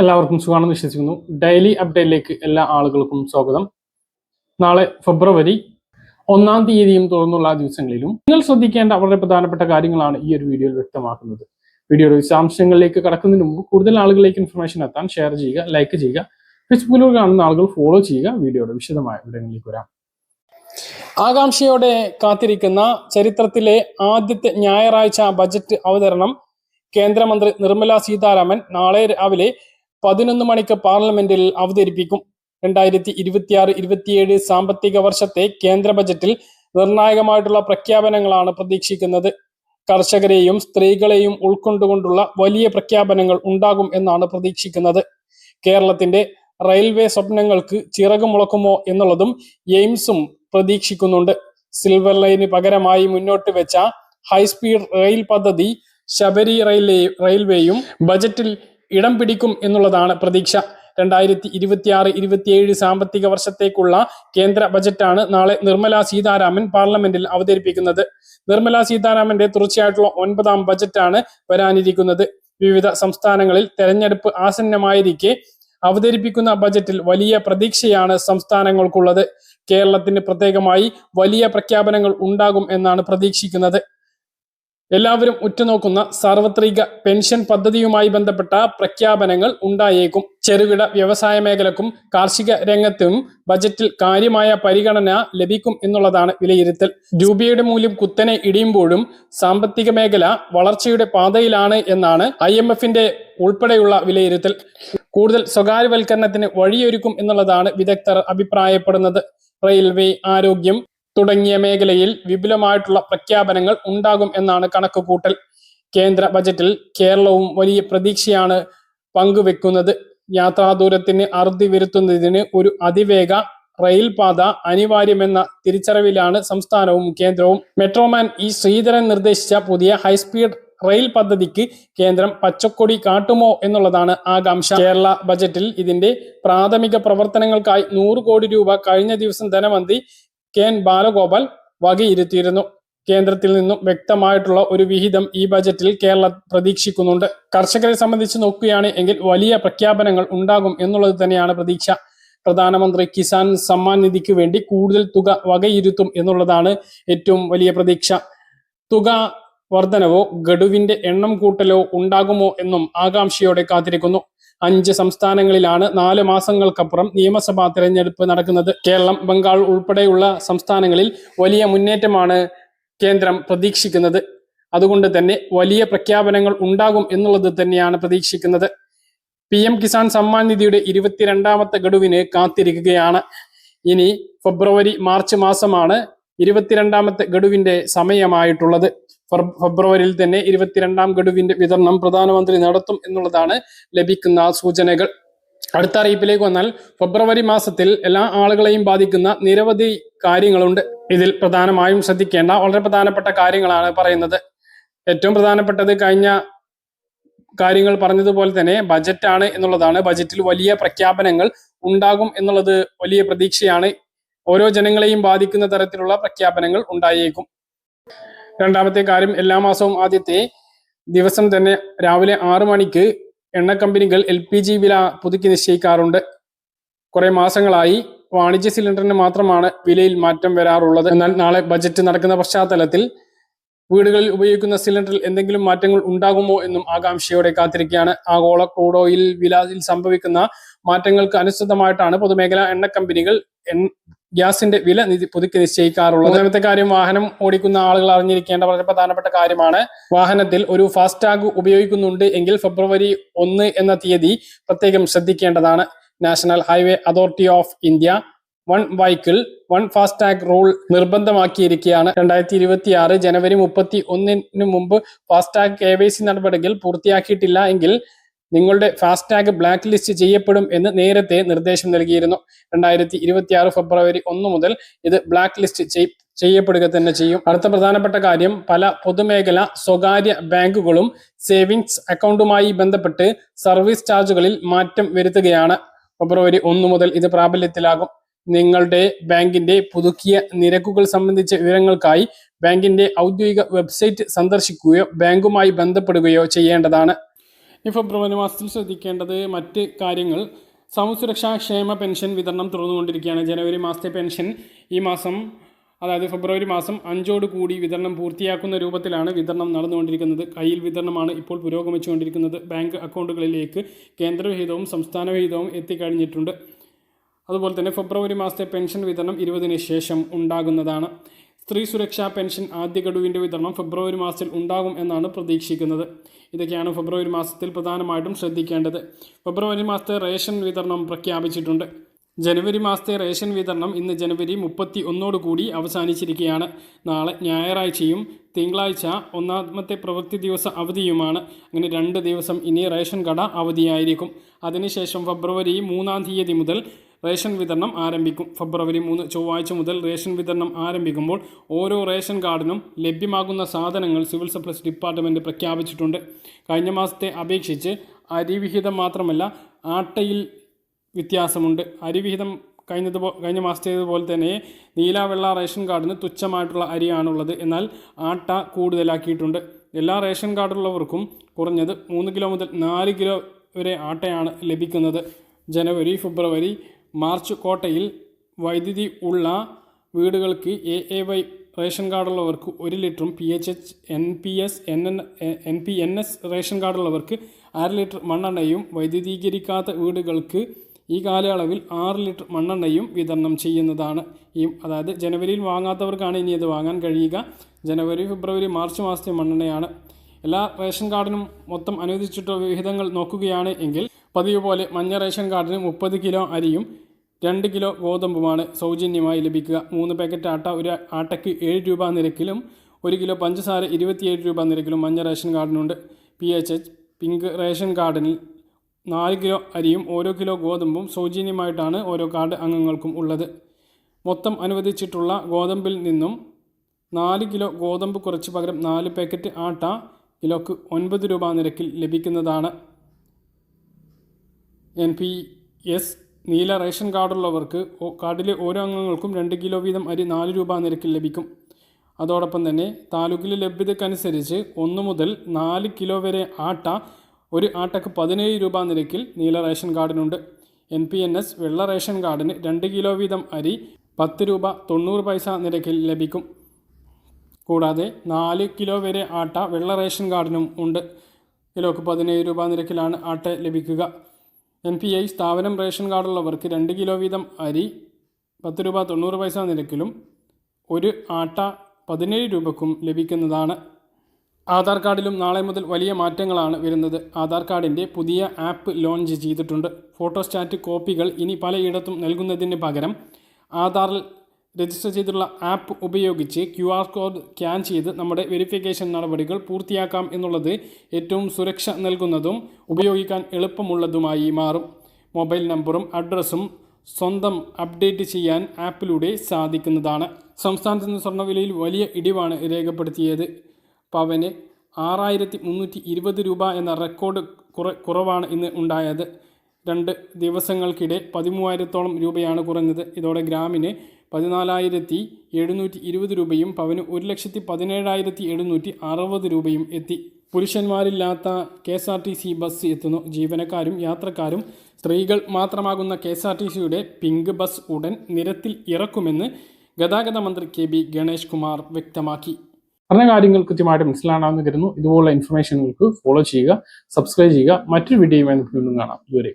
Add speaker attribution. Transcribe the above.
Speaker 1: എല്ലാവർക്കും സുഖമാണെന്ന് വിശ്വസിക്കുന്നു. ഡെയിലി അപ്ഡേറ്റിലേക്ക് എല്ലാ ആളുകൾക്കും സ്വാഗതം. നാളെ ഫെബ്രുവരി ഒന്നാം തീയതിയും തുടർന്നുള്ള ദിവസങ്ങളിലും നിങ്ങൾ ശ്രദ്ധിക്കേണ്ട വളരെ പ്രധാനപ്പെട്ട കാര്യങ്ങളാണ് ഈ ഒരു വീഡിയോയിൽ വ്യക്തമാക്കുന്നത്. വീഡിയോയുടെ വിശദാംശങ്ങളിലേക്ക് കടക്കുന്നതിന് മുമ്പ് കൂടുതൽ ആളുകളിലേക്ക് ഇൻഫർമേഷൻ എത്താൻ ഷെയർ ചെയ്യുക ലൈക്ക് ചെയ്യുക ഫേസ്ബുക്കിലൂടെ കാണുന്ന ആളുകൾ ഫോളോ ചെയ്യുക വീഡിയോയുടെ വിശദമായ വിവരങ്ങളിലേക്ക് വരാം. ആകാംക്ഷയോടെ കാത്തിരിക്കുന്ന ചരിത്രത്തിലെ ആദ്യത്തെ ഞായറാഴ്ച ബജറ്റ് അവതരണം കേന്ദ്രമന്ത്രി നിർമ്മല സീതാരാമൻ നാളെ രാവിലെ പതിനൊന്ന് മണിക്ക് പാർലമെന്റിൽ അവതരിപ്പിക്കും. രണ്ടായിരത്തി ഇരുപത്തിയാറ് ഇരുപത്തിയേഴ് സാമ്പത്തിക വർഷത്തെ കേന്ദ്ര ബജറ്റിൽ നിർണായകമായിട്ടുള്ള പ്രഖ്യാപനങ്ങളാണ് പ്രതീക്ഷിക്കുന്നത്. കർഷകരെയും സ്ത്രീകളെയും ഉൾക്കൊണ്ടുകൊണ്ടുള്ള വലിയ പ്രഖ്യാപനങ്ങൾ ഉണ്ടാകും എന്നാണ് പ്രതീക്ഷിക്കുന്നത്. കേരളത്തിന്റെ റെയിൽവേ സ്വപ്നങ്ങൾക്ക് ചിറക് മുളക്കുമോ എന്നുള്ളതും എയിംസും പ്രതീക്ഷിക്കുന്നുണ്ട്. സിൽവർ ലൈന് പകരമായി മുന്നോട്ട് വെച്ച ഹൈസ്പീഡ് റെയിൽ പദ്ധതി ശബരി റെയിൽവേ റെയിൽവേയും ബജറ്റിൽ ഇടം പിടിക്കും എന്നുള്ളതാണ് പ്രതീക്ഷ. രണ്ടായിരത്തി ഇരുപത്തിയാറ് ഇരുപത്തിയേഴ് സാമ്പത്തിക വർഷത്തേക്കുള്ള കേന്ദ്ര ബജറ്റാണ് നാളെ നിർമ്മല സീതാരാമൻ പാർലമെന്റിൽ അവതരിപ്പിക്കുന്നത്. നിർമ്മല സീതാരാമന്റെ തുടർച്ചയായിട്ടുള്ള ഒൻപതാം ബജറ്റാണ് വരാനിരിക്കുന്നത്. വിവിധ സംസ്ഥാനങ്ങളിൽ തെരഞ്ഞെടുപ്പ് ആസന്നമായിരിക്കെ അവതരിപ്പിക്കുന്ന ബജറ്റിൽ വലിയ പ്രതീക്ഷയാണ് സംസ്ഥാനങ്ങൾക്കുള്ളത്. കേരളത്തിന് പ്രത്യേകമായി വലിയ പ്രഖ്യാപനങ്ങൾ ഉണ്ടാകും എന്നാണ് പ്രതീക്ഷിക്കുന്നത്. എല്ലാവരും ഉറ്റുനോക്കുന്ന സാർവത്രിക പെൻഷൻ പദ്ധതിയുമായി ബന്ധപ്പെട്ട പ്രഖ്യാപനങ്ങൾ ഉണ്ടായേക്കും. ചെറുകിട വ്യവസായ മേഖലക്കും കാർഷിക രംഗത്തും ബജറ്റിൽ കാര്യമായ പരിഗണന ലഭിക്കും എന്നുള്ളതാണ് വിലയിരുത്തൽ. രൂപയുടെ മൂല്യം കുത്തനെ ഇടിയുമ്പോഴും സാമ്പത്തിക മേഖല വളർച്ചയുടെ പാതയിലാണ് എന്നാണ് ഐ എം എഫിന്റെ ഉൾപ്പെടെയുള്ള വിലയിരുത്തൽ. കൂടുതൽ സ്വകാര്യവൽക്കരണത്തിന് വഴിയൊരുക്കും എന്നുള്ളതാണ് വിദഗ്ധർ അഭിപ്രായപ്പെടുന്നത്. റെയിൽവേ ആരോഗ്യം തുടങ്ങിയ മേഖലയിൽ വിപുലമായിട്ടുള്ള പ്രഖ്യാപനങ്ങൾ ഉണ്ടാകും എന്നാണ് കണക്കുകൂട്ടൽ. കേന്ദ്ര ബജറ്റിൽ കേരളവും വലിയ പ്രതീക്ഷയാണ് പങ്കുവെക്കുന്നത്. യാത്രാദൂരത്തിന് അറുതി വരുത്തുന്നതിന് ഒരു അതിവേഗ റെയിൽ പാത അനിവാര്യമെന്ന തിരിച്ചറിവിലാണ് സംസ്ഥാനവും കേന്ദ്രവും. Metro man E. ശ്രീധരൻ നിർദ്ദേശിച്ച പുതിയ ഹൈസ്പീഡ് റെയിൽ പദ്ധതിക്ക് കേന്ദ്രം പച്ചക്കൊടി കാട്ടുമോ എന്നുള്ളതാണ് ആകാംക്ഷ. കേരള ബജറ്റിൽ ഇതിന്റെ പ്രാഥമിക പ്രവർത്തനങ്ങൾക്കായി നൂറ് കോടി രൂപ കഴിഞ്ഞ ദിവസം ധനമന്ത്രി കെ എൻ ബാലഗോപാൽ വകയിരുത്തിയിരുന്നു. കേന്ദ്രത്തിൽ നിന്നും വ്യക്തമായിട്ടുള്ള ഒരു വിഹിതം ഈ ബജറ്റിൽ കേരളം പ്രതീക്ഷിക്കുന്നുണ്ട്. കർഷകരെ സംബന്ധിച്ച് നോക്കുകയാണ് എങ്കിൽ വലിയ പ്രഖ്യാപനങ്ങൾ ഉണ്ടാകും എന്നുള്ളത് തന്നെയാണ് പ്രതീക്ഷ. പ്രധാനമന്ത്രി കിസാൻ സമ്മാൻ നിധിക്ക് വേണ്ടി കൂടുതൽ തുക വകയിരുത്തും എന്നുള്ളതാണ് ഏറ്റവും വലിയ പ്രതീക്ഷ. തുക വർധനവോ ഗഡുവിന്റെ എണ്ണം കൂട്ടലോ ഉണ്ടാകുമോ എന്നും ആകാംക്ഷയോടെ കാത്തിരിക്കുന്നു. അഞ്ച് സംസ്ഥാനങ്ങളിലാണ് നാല് മാസങ്ങൾക്കപ്പുറം നിയമസഭാ തെരഞ്ഞെടുപ്പ് നടക്കുന്നത്. കേരളം ബംഗാൾ ഉൾപ്പെടെയുള്ള സംസ്ഥാനങ്ങളിൽ വലിയ മുന്നേറ്റമാണ് കേന്ദ്രം പ്രതീക്ഷിക്കുന്നത്. അതുകൊണ്ട് തന്നെ വലിയ പ്രഖ്യാപനങ്ങൾ ഉണ്ടാകും എന്നുള്ളത് തന്നെയാണ് പ്രതീക്ഷിക്കുന്നത്. പി എം കിസാൻ സമ്മാൻ നിധിയുടെ ഇരുപത്തിരണ്ടാമത്തെ ഗഡുവിന് കാത്തിരിക്കുകയാണ്. ഇനി ഫെബ്രുവരി മാർച്ച് മാസമാണ് ഇരുപത്തിരണ്ടാമത്തെ ഗഡുവിന്റെ സമയമായിട്ടുള്ളത്. ഫെബ്രുവരിയിൽ തന്നെ ഇരുപത്തിരണ്ടാം ഗഡുവിന്റെ വിതരണം പ്രധാനമന്ത്രി നടത്തും എന്നുള്ളതാണ് ലഭിക്കുന്ന സൂചനകൾ. അടുത്ത അറിയിപ്പിലേക്ക് വന്നാൽ ഫെബ്രുവരി മാസത്തിൽ എല്ലാ ആളുകളെയും ബാധിക്കുന്ന നിരവധി കാര്യങ്ങളുണ്ട്. ഇതിൽ പ്രധാനമായും ശ്രദ്ധിക്കേണ്ട വളരെ പ്രധാനപ്പെട്ട കാര്യങ്ങളാണ് പറയുന്നത്. ഏറ്റവും പ്രധാനപ്പെട്ടത് കഴിഞ്ഞ കാര്യങ്ങൾ പറഞ്ഞതുപോലെ തന്നെ ബജറ്റാണ് എന്നുള്ളതാണ്. ബജറ്റിൽ വലിയ പ്രഖ്യാപനങ്ങൾ ഉണ്ടാകും എന്നുള്ളത് വലിയ പ്രതീക്ഷയാണ്. ഓരോ ജനങ്ങളെയും ബാധിക്കുന്ന തരത്തിലുള്ള പ്രഖ്യാപനങ്ങൾ ഉണ്ടായേക്കും. രണ്ടാമത്തെ കാര്യം എല്ലാ മാസവും ആദ്യത്തെ ദിവസം തന്നെ രാവിലെ ആറ് മണിക്ക് എണ്ണ കമ്പനികൾ എൽ പി ജി വില പുതുക്കി നിശ്ചയിക്കാറുണ്ട്. കുറെ മാസങ്ങളായി വാണിജ്യ സിലിണ്ടറിന് മാത്രമാണ് വിലയിൽ മാറ്റം വരാറുള്ളത്. എന്നാൽ നാളെ ബജറ്റ് നടക്കുന്ന പശ്ചാത്തലത്തിൽ വീടുകളിൽ ഉപയോഗിക്കുന്ന സിലിണ്ടറിൽ എന്തെങ്കിലും മാറ്റങ്ങൾ ഉണ്ടാകുമോ എന്നും ആകാംക്ഷയോടെ കാത്തിരിക്കുകയാണ്. ആഗോള ക്രൂഡ് ഓയിൽ വിലയിൽ സംഭവിക്കുന്ന മാറ്റങ്ങൾക്ക് അനുസൃതമായിട്ടാണ് പൊതുമേഖലാ എണ്ണ കമ്പനികൾ ഗ്യാസിന്റെ വില പുതുക്കി നിശ്ചയിക്കാറുള്ളത്. മൂന്നാമത്തെ കാര്യം വാഹനം ഓടിക്കുന്ന ആളുകൾ അറിഞ്ഞിരിക്കേണ്ട വളരെ പ്രധാനപ്പെട്ട കാര്യമാണ്. വാഹനത്തിൽ ഒരു ഫാസ്ടാഗ് ഉപയോഗിക്കുന്നുണ്ട് എങ്കിൽ ഫെബ്രുവരി ഒന്ന് എന്ന തീയതി പ്രത്യേകം ശ്രദ്ധിക്കേണ്ടതാണ്. National Highway Authority of India. One vehicle one FASTag rule നിർബന്ധമാക്കിയിരിക്കുകയാണ്. രണ്ടായിരത്തി ഇരുപത്തി ആറ് ജനുവരി മുപ്പത്തി ഒന്നിന് മുമ്പ് ഫാസ്ടാഗ് കെ വൈ സി നടപടികൾ പൂർത്തിയാക്കിയിട്ടില്ല എങ്കിൽ നിങ്ങളുടെ ഫാസ്ടാഗ് ബ്ലാക്ക് ലിസ്റ്റ് ചെയ്യപ്പെടും എന്ന് നേരത്തെ നിർദ്ദേശം നൽകിയിരുന്നു. രണ്ടായിരത്തി ഇരുപത്തി ഫെബ്രുവരി ഒന്ന് മുതൽ ഇത് ബ്ലാക്ക് ലിസ്റ്റ് ചെയ്യപ്പെടുക തന്നെ ചെയ്യും. അടുത്ത പ്രധാനപ്പെട്ട കാര്യം പല പൊതുമേഖല സ്വകാര്യ ബാങ്കുകളും സേവിങ്സ് അക്കൗണ്ടുമായി ബന്ധപ്പെട്ട് സർവീസ് ചാർജുകളിൽ മാറ്റം വരുത്തുകയാണ്. ഫെബ്രുവരി ഒന്ന് മുതൽ ഇത് പ്രാബല്യത്തിലാകും. നിങ്ങളുടെ ബാങ്കിന്റെ പുതുക്കിയ നിരക്കുകൾ സംബന്ധിച്ച വിവരങ്ങൾക്കായി ബാങ്കിന്റെ ഔദ്യോഗിക വെബ്സൈറ്റ് സന്ദർശിക്കുകയോ ബാങ്കുമായി ബന്ധപ്പെടുകയോ ചെയ്യേണ്ടതാണ്. ഈ ഫെബ്രുവരി മാസത്തിൽ ശ്രദ്ധിക്കേണ്ടത് മറ്റ് കാര്യങ്ങൾ. സാമൂഹ്യ സുരക്ഷാ ക്ഷേമ പെൻഷൻ വിതരണം തുറന്നുകൊണ്ടിരിക്കുകയാണ് ജനുവരി മാസത്തെ പെൻഷൻ ഈ മാസം അതായത് ഫെബ്രുവരി മാസം അഞ്ചോട് കൂടി വിതരണം പൂർത്തിയാക്കുന്ന രൂപത്തിലാണ് വിതരണം നടന്നുകൊണ്ടിരിക്കുന്നത്. കയ്യിൽ വിതരണമാണ് ഇപ്പോൾ പുരോഗമിച്ചുകൊണ്ടിരിക്കുന്നത്. ബാങ്ക് അക്കൗണ്ടുകളിലേക്ക് കേന്ദ്രവിഹിതവും സംസ്ഥാന വിഹിതവും എത്തിക്കഴിഞ്ഞിട്ടുണ്ട്. അതുപോലെ തന്നെ ഫെബ്രുവരി മാസത്തെ പെൻഷൻ വിതരണം ഇരുപതിന് ശേഷം ഉണ്ടാകുന്നതാണ്. സ്ത്രീ സുരക്ഷാ പെൻഷൻ ആദ്യ ഗഡുവിന്റെ വിതരണം ഫെബ്രുവരി മാസത്തിൽ ഉണ്ടാകും എന്നാണ് പ്രതീക്ഷിക്കുന്നത്. ഇതൊക്കെയാണ് ഫെബ്രുവരി മാസത്തിൽ പ്രധാനമായിട്ടും ശ്രദ്ധിക്കേണ്ടത്. ഫെബ്രുവരി മാസത്തെ റേഷൻ വിതരണം പ്രഖ്യാപിച്ചിട്ടുണ്ട്. ജനുവരി മാസത്തെ റേഷൻ വിതരണം ഇന്ന് ജനുവരി മുപ്പത്തി ഒന്നോടുകൂടി അവസാനിച്ചിരിക്കുകയാണ്. നാളെ ഞായറാഴ്ചയും തിങ്കളാഴ്ച ഒന്നാമത്തെ പ്രവൃത്തി ദിവസ അവധിയുമാണ്. അങ്ങനെ രണ്ട് ദിവസം ഇനി റേഷൻ കട അവധിയായിരിക്കും. അതിനുശേഷം ഫെബ്രുവരി മൂന്നാം തീയതി മുതൽ റേഷൻ വിതരണം ആരംഭിക്കും. ഫെബ്രുവരി മൂന്ന് ചൊവ്വാഴ്ച മുതൽ റേഷൻ വിതരണം ആരംഭിക്കുമ്പോൾ ഓരോ റേഷൻ കാർഡിനും ലഭ്യമാകുന്ന സാധനങ്ങൾ സിവിൽ സപ്ലൈസ് ഡിപ്പാർട്ട്മെന്റ് പ്രഖ്യാപിച്ചിട്ടുണ്ട്. കഴിഞ്ഞ മാസത്തെ അപേക്ഷിച്ച് അരിവിഹിതം മാത്രമല്ല ആട്ടയിൽ വ്യത്യാസമുണ്ട്. അരിവിഹിതം കഴിഞ്ഞത് കഴിഞ്ഞ മാസത്തേതുപോലെ തന്നെ നീല വെള്ള റേഷൻ കാർഡിന് തുച്ഛമായിട്ടുള്ള അരിയാണുള്ളത്. എന്നാൽ ആട്ട കൂടുതലാക്കിയിട്ടുണ്ട്. എല്ലാ റേഷൻ കാർഡുള്ളവർക്കും കുറഞ്ഞത് മൂന്ന് കിലോ മുതൽ നാല് കിലോ വരെ ആട്ടയാണ് ലഭിക്കുന്നത്. ജനുവരി ഫെബ്രുവരി മാർച്ച് കോട്ടയിൽ വൈദ്യുതി ഉള്ള വീടുകൾക്ക് എ എ വൈ റേഷൻ കാർഡുള്ളവർക്ക് ഒരു ലിറ്ററും P H H N P S N N N P N S ration കാർഡുള്ളവർക്ക് അര ലിറ്റർ മണ്ണെണ്ണയും വൈദ്യുതീകരിക്കാത്ത വീടുകൾക്ക് ഈ കാലയളവിൽ ആറ് ലിറ്റർ മണ്ണെണ്ണയും വിതരണം ചെയ്യുന്നതാണ്. ഈ അതായത് ജനുവരിയിൽ വാങ്ങാത്തവർക്കാണ് ഇനി അത് വാങ്ങാൻ കഴിയുക. ജനുവരി ഫെബ്രുവരി മാർച്ച് മാസത്തെ മണ്ണെണ്ണയാണ്. എല്ലാ റേഷൻ കാർഡിനും മൊത്തം അനുവദിച്ചിട്ടുള്ള വിഹിതങ്ങൾ നോക്കുകയാണ് എങ്കിൽ പതിവ് പോലെ മഞ്ഞ റേഷൻ കാർഡിന് മുപ്പത് കിലോ അരിയും രണ്ട് കിലോ ഗോതമ്പുമാണ് സൗജന്യമായി ലഭിക്കുക. മൂന്ന് പാക്കറ്റ് ആട്ട ഒരു ആട്ടയ്ക്ക് ഏഴ് രൂപ നിരക്കിലും ഒരു കിലോ പഞ്ചസാര ഇരുപത്തിയേഴ് രൂപ നിരക്കിലും മഞ്ഞ ration കാർഡിനുണ്ട്. P H H pink ration കാർഡിൽ നാല് കിലോ അരിയും ഓരോ കിലോ ഗോതമ്പും സൗജന്യമായിട്ടാണ് ഓരോ കാർഡ് അംഗങ്ങൾക്കും ഉള്ളത്. മൊത്തം അനുവദിച്ചിട്ടുള്ള ഗോതമ്പിൽ നിന്നും നാല് കിലോ ഗോതമ്പ് കുറച്ച് പകരം നാല് പാക്കറ്റ് ആട്ട കിലോക്ക് ഒൻപത് രൂപ നിരക്കിൽ ലഭിക്കുന്നതാണ്. എൻ പി എസ് നീല റേഷൻ കാർഡുള്ളവർക്ക് കാർഡിലെ ഓരോ അംഗങ്ങൾക്കും രണ്ട് കിലോ വീതം അരി നാല് രൂപ നിരക്കിൽ ലഭിക്കും. അതോടൊപ്പം തന്നെ താലൂക്കിലെ ലഭ്യതക്കനുസരിച്ച് ഒന്ന് മുതൽ നാല് കിലോ വരെ ആട്ട ഒരു ആട്ടയ്ക്ക് പതിനേഴ് രൂപ നിരക്കിൽ നീല റേഷൻ കാർഡിനുണ്ട്. എൻ പി എൻ എസ് വെള്ള റേഷൻ കാർഡിന് രണ്ട് കിലോ വീതം അരി പത്ത് രൂപ തൊണ്ണൂറ് പൈസ നിരക്കിൽ ലഭിക്കും. കൂടാതെ നാല് കിലോ വരെ ആട്ട വെള്ള റേഷൻ കാർഡിനും ഉണ്ട്. കിലോക്ക് പതിനേഴ് രൂപ നിരക്കിലാണ് ആട്ട ലഭിക്കുക. എൻ പി ഐ സ്ഥാപനം റേഷൻ കാർഡുള്ളവർക്ക് രണ്ട് കിലോ വീതം അരി പത്ത് രൂപ തൊണ്ണൂറ് പൈസ നിരക്കിലും ഒരു ആട്ട പതിനേഴ് രൂപക്കും ലഭിക്കുന്നതാണ്. ആധാർ കാർഡിലും നാളെ മുതൽ വലിയ മാറ്റങ്ങളാണ് വരുന്നത്. ആധാർ കാർഡിന്റെ പുതിയ ആപ്പ് ലോഞ്ച് ചെയ്തിട്ടുണ്ട്. ഫോട്ടോസ്റ്റാറ്റ് കോപ്പികൾ ഇനി പലയിടത്തും നൽകുന്നതിന് പകരം ആധാറിൽ രജിസ്റ്റർ ചെയ്തിട്ടുള്ള ആപ്പ് ഉപയോഗിച്ച് ക്യു ആർ കോഡ് സ്കാൻ ചെയ്ത് നമ്മുടെ വെരിഫിക്കേഷൻ നടപടികൾ പൂർത്തിയാക്കാം എന്നുള്ളത് ഏറ്റവും സുരക്ഷ നൽകുന്നതും ഉപയോഗിക്കാൻ എളുപ്പമുള്ളതുമായി മാറും. മൊബൈൽ നമ്പറും അഡ്രസ്സും സ്വന്തം അപ്ഡേറ്റ് ചെയ്യാൻ ആപ്പിലൂടെ സാധിക്കുന്നതാണ്. സംസ്ഥാനത്ത് നിന്ന് സ്വർണവിലയിൽ വലിയ ഇടിവാണ് രേഖപ്പെടുത്തിയത്. പവന് ആറായിരത്തി മുന്നൂറ്റി ഇരുപത് രൂപ എന്ന റെക്കോർഡ് കുറ കുറവാണ് ഇന്ന് ഉണ്ടായത്. രണ്ട് ദിവസങ്ങൾക്കിടെ പതിമൂവായിരത്തോളം രൂപയാണ് കുറഞ്ഞത്. ഇതോടെ ഗ്രാമിന് പതിനാലായിരത്തി എഴുന്നൂറ്റി ഇരുപത് രൂപയും പവന് ഒരു ലക്ഷത്തി പതിനേഴായിരത്തി എഴുന്നൂറ്റി അറുപത് രൂപയും എത്തി. പുരുഷന്മാരില്ലാത്ത K S R T C bus എത്തുന്നു. ജീവനക്കാരും യാത്രക്കാരും സ്ത്രീകൾ മാത്രമാകുന്ന കെ എസ് ആർ ടി സിയുടെ പിങ്ക് ബസ് ഉടൻ നിരത്തിൽ ഇറക്കുമെന്ന് ഗതാഗത മന്ത്രി കെ ബി ഗണേഷ് കുമാർ വ്യക്തമാക്കി. പറഞ്ഞ കാര്യങ്ങൾ കൃത്യമായിട്ട് മനസ്സിലാണെന്ന് കരുതുന്നു. ഇതുപോലുള്ള ഇൻഫർമേഷനുകൾക്ക് ഫോളോ ചെയ്യുക സബ്സ്ക്രൈബ് ചെയ്യുക. മറ്റൊരു വീഡിയോയുമായി നമുക്ക് വീണ്ടും കാണാം. ഇതുവരെ